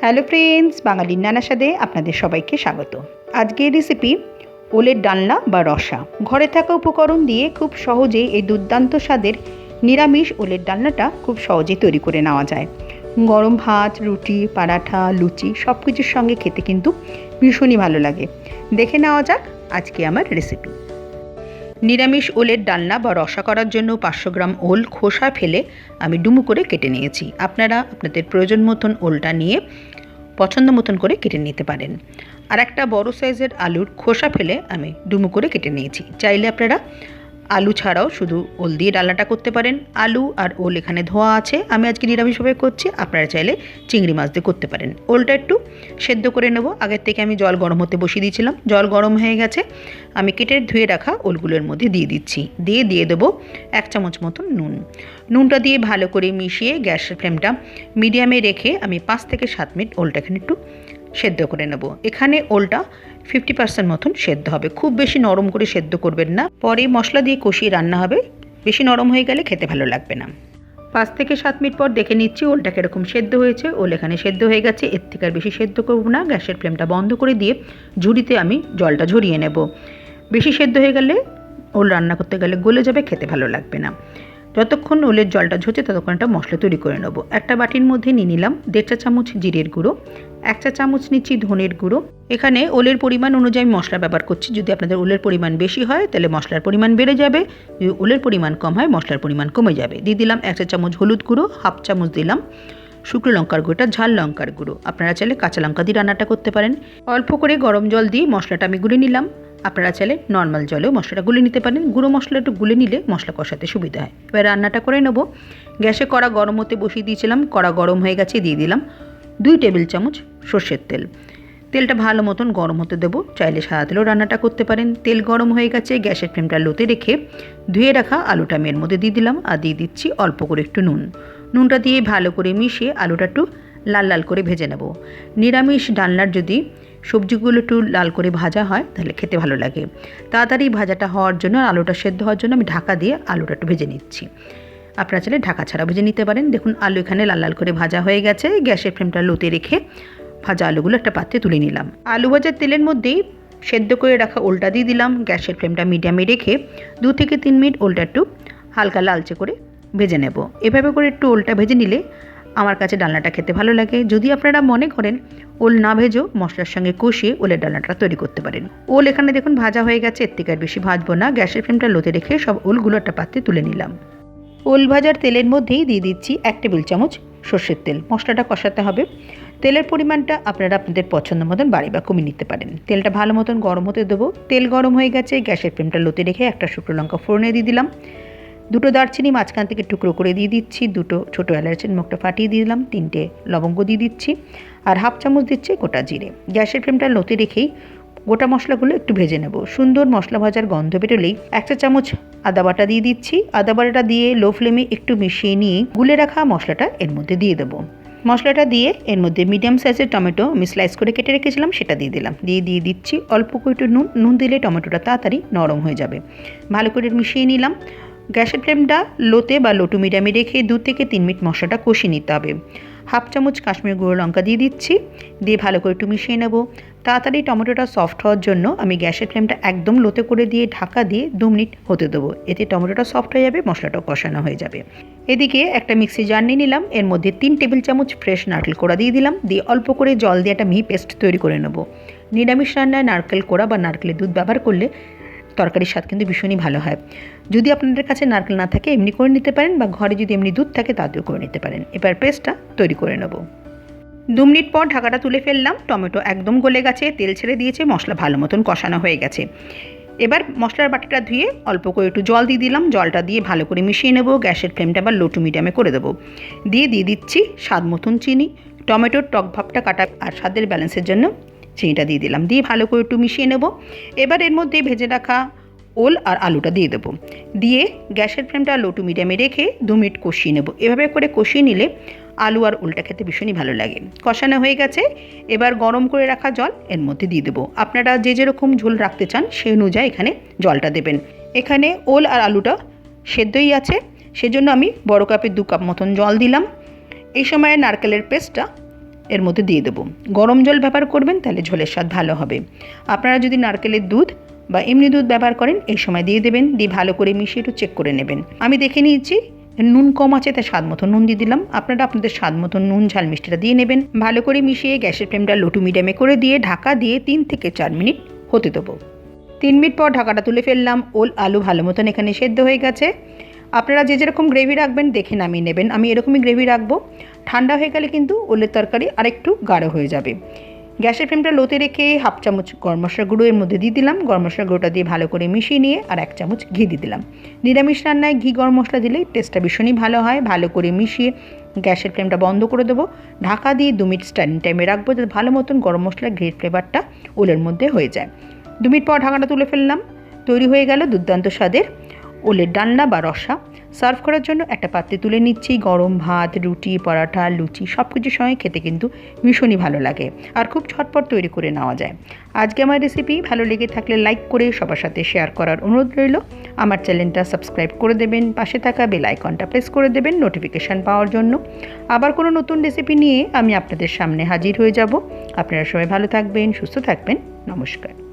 Hello friends বাঙালির নানা স্বাদে আপনাদের সবাইকে স্বাগত। আজকের রেসিপি ওলের ডালনা বা রসা। ঘরে থাকা উপকরণ দিয়ে খুব সহজেই এই দুর্দান্ত স্বাদের নিরামিষ ওলের ডালনাটা খুব সহজেই তৈরি করে নেওয়া যায়। গরম ভাত, রুটি, পরাঠা, লুচি সব কিছুর সঙ্গে খেতে কিন্তু ভীষণই ভালো লাগে। দেখে নেওয়া যাক আজকে আমার রেসিপি নিরামিষ ওলের ডালনা বা রসা করার জন্য পাঁচশো গ্রাম ওল খোসা ফেলে আমি ডুমু করে কেটে নিয়েছি। আপনারা আপনাদের প্রয়োজন মতন ওলটা নিয়ে পছন্দ মতন করে কেটে নিতে পারেন। আর একটা বড় সাইজের আলুর খোসা ফেলে আমি ডুমু করে কেটে নিয়েছি। চাইলে আপনারা আলু ছাড়াও শুধু ওল দিয়ে ডালনাটা করতে পারেন। আলু আর ওল এখানে ধোয়া আছে। আমি আজকে নিরামিষভাবে করছি। আপনারা চাইলে চিংড়ি মাছ দিয়ে করতে পারেন। ওলটা একটু সেদ্ধ করে নেব। আগের থেকে আমি জল গরম হতে বসিয়ে দিয়েছিলাম। জল গরম হয়ে গেছে। আমি কেটে ধুয়ে রাখা ওলগুলোর মধ্যে দিয়ে দিচ্ছি। দিয়ে দিয়ে দেবো এক চামচ মতন নুন। নুনটা দিয়ে ভালো করে মিশিয়ে গ্যাসের ফ্লেমটা মিডিয়ামে রেখে আমি পাঁচ থেকে সাত মিনিট ওলটা এখানে একটু সেদ্ধ করে নেব। এখানে ওলটা ফিফটি পার্সেন্ট মতন সেদ্ধ হবে। খুব বেশি নরম করে সেদ্ধ করবেন না। পরে মশলা দিয়ে কষিয়ে রান্না হবে। বেশি নরম হয়ে গেলে খেতে ভালো লাগবে না। পাঁচ থেকে সাত মিনিট পর দেখে নিচ্ছি ওলটা কীরকম সেদ্ধ হয়েছে। ওল এখানে সেদ্ধ হয়ে গেছে। এর থেকে আর বেশি সেদ্ধ করব না। গ্যাসের ফ্লেমটা বন্ধ করে দিয়ে ঝুড়িতে আমি জলটা ঝরিয়ে নেব। বেশি সেদ্ধ হয়ে গেলে ওল রান্না করতে গেলে গলে যাবে, খেতে ভালো লাগবে না। যতক্ষণ ওলের জলটা ঝরছে ততক্ষণ একটা মশলা তৈরি করে নেব। একটা বাটির মধ্যে নিয়ে নিলাম দেড় চা চামচ জিরের গুঁড়ো, এক চা চামচ নিচ্ছি ধনের গুঁড়ো। এখানে ওলের পরিমাণ অনুযায়ী মশলা ব্যবহার করছি। যদি আপনাদের ওলের পরিমাণ বেশি হয়, তাহলে মশলার পরিমাণ বেড়ে যাবে। যদি ওলের পরিমাণ কম হয়, মশলার পরিমাণ কমে যাবে। দিয়ে দিলাম এক চা চামচ হলুদ গুঁড়ো, হাফ চামচ দিলাম শুকনো লঙ্কার গুঁড়োটা, ঝাল লঙ্কার গুঁড়ো। আপনারা চাইলে কাঁচা লঙ্কা দিয়ে রান্নাটা করতে পারেন। অল্প করে গরম জল দিয়ে মশলাটা আমি গুলে নিলাম। আপনারা চাইলে নর্মাল জলেও মশলাটা গুলে নিতে পারেন। গুঁড়ো মশলা একটু গুলে নিলে মশলা কষাতে সুবিধা হয়। এবার রান্নাটা করে নেব। গ্যাসে কড়া গরম হতে বসিয়ে দিয়েছিলাম। কড়া গরম হয়ে গেছে, দিয়ে দিলাম দুই টেবিল চামচ সর্ষের তেল। তেলটা ভালো মতন গরম হতে দেবো। চাইলে সাদা তেলেও রান্নাটা করতে পারেন। তেল গরম হয়ে গেছে, গ্যাসের ফ্লেমটা লোতে রেখে ধুয়ে রাখা আলুটা আমি এর মধ্যে দিয়ে দিলাম আর দিয়ে দিচ্ছি অল্প করে একটু নুন। নুনটা দিয়ে ভালো করে মিশিয়ে আলুটা একটু লাল লাল করে ভেজে নেব। নিরামিষ ডালনার যদি সবজিগুলো একটু লাল করে ভাজা হয়, তাহলে খেতে ভালো লাগে। তাড়াতাড়ি ভাজাটা হওয়ার জন্য, আলুটা সেদ্ধ হওয়ার জন্য আমি ঢাকা দিয়ে আলুটা একটু ভেজে নিচ্ছি। আপনারা চাইলে ঢাকা ছাড়া ভেজে নিতে পারেন। দেখুন, আলু এখানে লাল লাল করে ভাজা হয়ে গেছে। গ্যাসের ফ্লেমটা লোতে রেখে ভাজা আলুগুলো একটা পাত্রে তুলে নিলাম। আলু ভাজার তেলের মধ্যেই সেদ্ধ করে রাখা ওলটা দিয়ে দিলাম। গ্যাসের ফ্লেমটা মিডিয়ামে রেখে দু থেকে তিন মিনিট ওলটা একটু হালকা লালচে করে ভেজে নেব। এভাবে করে একটু ওলটা ভেজে নিলে আমার কাছে ডালনাটা খেতে ভালো লাগে। যদি আপনারা মনে করেন ওল না ভেজেও মশলার সঙ্গে কষিয়ে ওলের ডালনাটা তৈরি করতে পারেন। ওল এখানে দেখুন ভাজা হয়ে গেছে, এর থেকে আর বেশি ভাজবো না। গ্যাসের ফ্লেমটা লোতে রেখে সব ওলগুলো একটা পাত্রে তুলে নিলাম। ওল ভাজার তেলের মধ্যেই দিয়ে দিচ্ছি এক টেবিল চামচ সর্ষের তেল। মশলাটা কষাতে হবে। তেলের পরিমাণটা আপনারা আপনাদের পছন্দ মতন বাড়ি বা কমিয়ে নিতে পারেন। তেলটা ভালো মতন গরম হতে দেবো। তেল গরম হয়ে গেছে, গ্যাসের ফ্লেমটা লোতে রেখে একটা শুকনো লঙ্কা ফোড়নে দিয়ে দিলাম। দুটো দারচিনি মাঝখান থেকে টুকরো করে দিয়ে দিচ্ছি, দুটো ছোটো এলাচের মুখটা ফাটিয়ে দিয়ে দিলাম, তিনটে লবঙ্গ দিয়ে দিচ্ছি, আর হাফ চামচ দিচ্ছি গোটা জিরে। গ্যাসের ফ্লেমটা লোতে রেখেই গোটা মশলাগুলো একটু ভেজে নেব। সুন্দর মশলা ভাজার গন্ধ বেরোলেই একটা চামচ আদা বাটা দিয়ে দিচ্ছি। আদা বাটাটা দিয়ে লো ফ্লেমে একটু মিশিয়ে নিয়ে গুলে রাখা মশলাটা এর মধ্যে দিয়ে দেবো। মশলাটা দিয়ে এর মধ্যে মিডিয়াম সাইজের টমেটো আমি স্লাইস করে কেটে রেখেছিলাম, সেটা দিয়ে দিলাম। দিয়ে দিয়ে দিচ্ছি অল্প করে একটু নুন নুন দিলে টমেটোটা তাড়াতাড়ি নরম হয়ে যাবে। ভালো করে মিশিয়ে নিলাম। গ্যাসের ফ্লেমটা লোতে বা লোটু মিডিয়ামে রেখে দু থেকে তিন মিনিট মশলাটা কষিয়ে নিতে হবে। হাফ চামচ কাশ্মীর গুঁড়ো লঙ্কা দিয়ে দিচ্ছি। দিয়ে ভালো করে একটু মিশিয়ে নেব। তাড়াতাড়ি টমেটোটা সফট হওয়ার জন্য আমি গ্যাসের ফ্লেমটা একদম লোতে করে দিয়ে ঢাকা দিয়ে দু মিনিট হতে দেবো। এতে টমেটোটা সফট হয়ে যাবে, মশলাটাও কষানো হয়ে যাবে। এদিকে একটা মিক্সি জার নিয়ে নিলাম। এর মধ্যে তিন টেবিল চামচ ফ্রেশ নারকেল কোড়া দিয়ে দিলাম। দিয়ে অল্প করে জল দিয়ে একটা মিহি পেস্ট তৈরি করে নেব। নিরামিষ রান্নায় নারকেল কোড়া বা নারকেলের দুধ ব্যবহার করলে তরকারির স্বাদ কিন্তু ভীষণই ভালো হয়। যদি আপনাদের কাছে নারকেল না থাকে, এমনি করে নিতে পারেন বা ঘরে যদি এমনি দুধ থাকে, তাতেও করে নিতে পারেন। এবার পেস্টটা তৈরি করে নেব। দু মিনিট পর ঢাকাটা তুলে ফেললাম। টমেটো একদম গলে গেছে, তেল ছেড়ে দিয়েছে, মশলা ভালো মতন কষানো হয়ে গেছে। এবার মশলার বাটিটা ধুয়ে অল্প করে একটু জল দিয়ে দিলাম। জলটা দিয়ে ভালো করে মিশিয়ে নেব। গ্যাসের ফ্লেমটা আবার লো টু মিডিয়ামে করে দেবো। দিয়ে দিয়ে দিচ্ছি স্বাদ মতন চিনি। টমেটোর টক ভাবটা কাটা আর স্বাদের ব্যালেন্সের জন্য চিনিটা দিয়ে দিলাম। দিয়ে ভালো করে একটু মিশিয়ে নেব। এবার এর মধ্যে ভেজে রাখা ওল আর আলুটা দিয়ে দেবো। দিয়ে গ্যাসের ফ্লেমটা লো টু মিডিয়ামে রেখে দু মিনিট কষিয়ে নেব। এভাবে করে কষিয়ে নিলে আলু আর ওলটা খেতে ভীষণই ভালো লাগে। কষানো হয়ে গেছে। এবার গরম করে রাখা জল এর মধ্যে দিয়ে দেবো। আপনারা যে যেরকম ঝোল রাখতে চান সেই অনুযায়ী এখানে জলটা দেবেন। এখানে ওল আর আলুটা সেদ্ধই আছে। সেজন্য আমি বড় কাপের দু কাপ মতন জল দিলাম। এই সময় নারকেলের পেস্টটা এর মধ্যে দিয়ে দেবো। গরম জল ব্যবহার করবেন, তাহলে ঝোলের স্বাদ ভালো হবে। আপনারা যদি নারকেলের দুধ বা এমনি দুধ ব্যবহার করেন, এই সময় দিয়ে দেবেন, দিয়ে ভালো করে মিশিয়ে একটু চেক করে নেবেন। আমি দেখে নিয়েছি, নুন কম আছে, তাই স্বাদ মতো নুন দিয়ে দিলাম। আপনারা আপনাদের স্বাদ মতো নুন, ঝাল মিষ্টিটা দিয়ে নেবেন। ভালো করে মিশিয়ে গ্যাসের ফ্লেমটা লোটু মিডিয়ামে করে দিয়ে ঢাকা দিয়ে তিন থেকে চার মিনিট হতে দেবো। তিন মিনিট পর ঢাকাটা তুলে ফেললাম। ওল আলু ভালো মতন এখানে সেদ্ধ হয়ে গেছে। আপনারা যে যেরকম গ্রেভি রাখবেন, দেখে নামিয়ে নেবেন। আমি এরকমই গ্রেভি রাখব। ঠান্ডা হয়ে গেলে কিন্তু ওলের তরকারি আরেকটু গাঢ় হয়ে যাবে। গ্যাসের ফ্লেমটা লোতে রেখে হাফ চামচ গরম মশলা গুঁড়ো এর মধ্যে দিয়ে দিলাম। গরম মশলা গুঁড়োটা দিয়ে ভালো করে মিশিয়ে নিয়ে আর এক চামচ ঘি দিয়ে দিলাম। নিরামিষ রান্নায় ঘি গরম মশলা দিলে টেস্টটা ভীষণই ভালো হয়। ভালো করে মিশিয়ে গ্যাসের ফ্লেমটা বন্ধ করে দেবো। ঢাকা দিয়ে দু মিনিট স্ট্যান্ডিং টাইমে রাখব যাতে ভালো মতন গরম মশলা ঘির ফ্লেভারটা ওলের মধ্যে হয়ে যায়। দু মিনিট পর ঢাকাটা তুলে ফেললাম। তৈরি হয়ে গেল দুর্দান্ত স্বাদের ওলের ডালনা বা রসা। সার্ভ করার জন্য একটা পাত্রে তুলে নিচ্ছি। গরম ভাত, রুটি, পরাঠা, লুচি সব কিছুর সঙ্গে খেতে কিন্তু ভীষণই ভালো লাগে আর খুব ঝটপট তৈরি করে নেওয়া যায়। আজকে আমার রেসিপি ভালো লেগে থাকলে লাইক করে সবার সাথে শেয়ার করার অনুরোধ রইল। আমার চ্যানেলটা সাবস্ক্রাইব করে দেবেন, পাশে থাকা বেল আইকনটা প্রেস করে দেবেন নোটিফিকেশান পাওয়ার জন্য। আবার কোনো নতুন রেসিপি নিয়ে আমি আপনাদের সামনে হাজির হয়ে যাব। আপনারা সবাই ভালো থাকবেন, সুস্থ থাকবেন, নমস্কার।